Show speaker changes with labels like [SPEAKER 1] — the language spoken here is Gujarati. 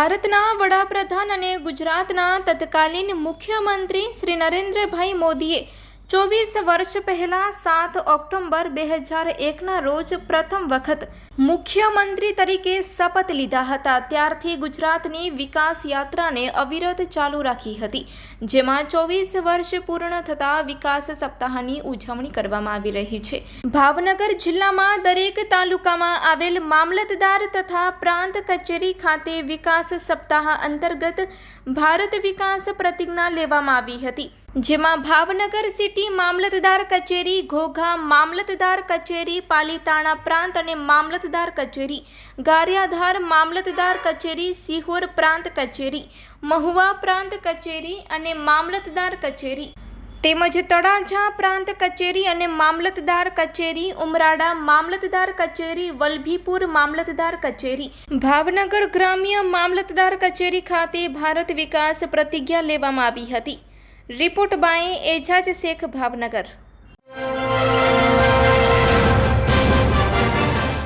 [SPEAKER 1] ભારતના વડાપ્રધાન અને ગુજરાતના તત્કાલીન મુખ્યમંત્રી શ્રી નરેન્દ્રભાઈ મોદીએ ચોવીસ વર્ષ પહેલાં સાત ઓક્ટોબર બે હજાર એકના રોજ પ્રથમ વખત મુખ્યમંત્રી તરીકે શપથ લીધા હતા. ત્યારથી ગુજરાતની વિકાસ યાત્રાને અવિરત ચાલુ રાખી હતી. જેમાં ચોવીસ વર્ષ પૂર્ણ થતાં વિકાસ સપ્તાહની ઉજવણી કરવામાં આવી રહી છે. ભાવનગર જિલ્લામાં દરેક તાલુકામાં આવેલ મામલતદાર તથા પ્રાંત કચેરી ખાતે વિકાસ સપ્તાહ અંતર્ગત ભારત વિકાસ પ્રતિજ્ઞા લેવામાં આવી હતી. જેમાં ભાવનગર સિટી મામલતદાર કચેરી, ઘોઘા મામલતદાર કચેરી, પાલીતાણા પ્રાંત અને મામલતદાર કચેરી, ગારિયાધાર મામલતદાર કચેરી, સિહોર પ્રાંત કચેરી, મહુવા પ્રાંત કચેરી અને મામલતદાર કચેરી. તેમજ તળાજા પ્રાંત કચેરી અને મામલતદાર કચેરી ઉમરાડા મામલતદાર કચેરી, વલભીપુર મામલતદાર કચેરી. ભાવનગર ગ્રામ્ય મામલતદાર કચેરી ખાતે ભારત વિકાસ પ્રતિજ્ઞા લેવામાં આવી હતી. Report by Ejaz Shaikh Bhavnagar.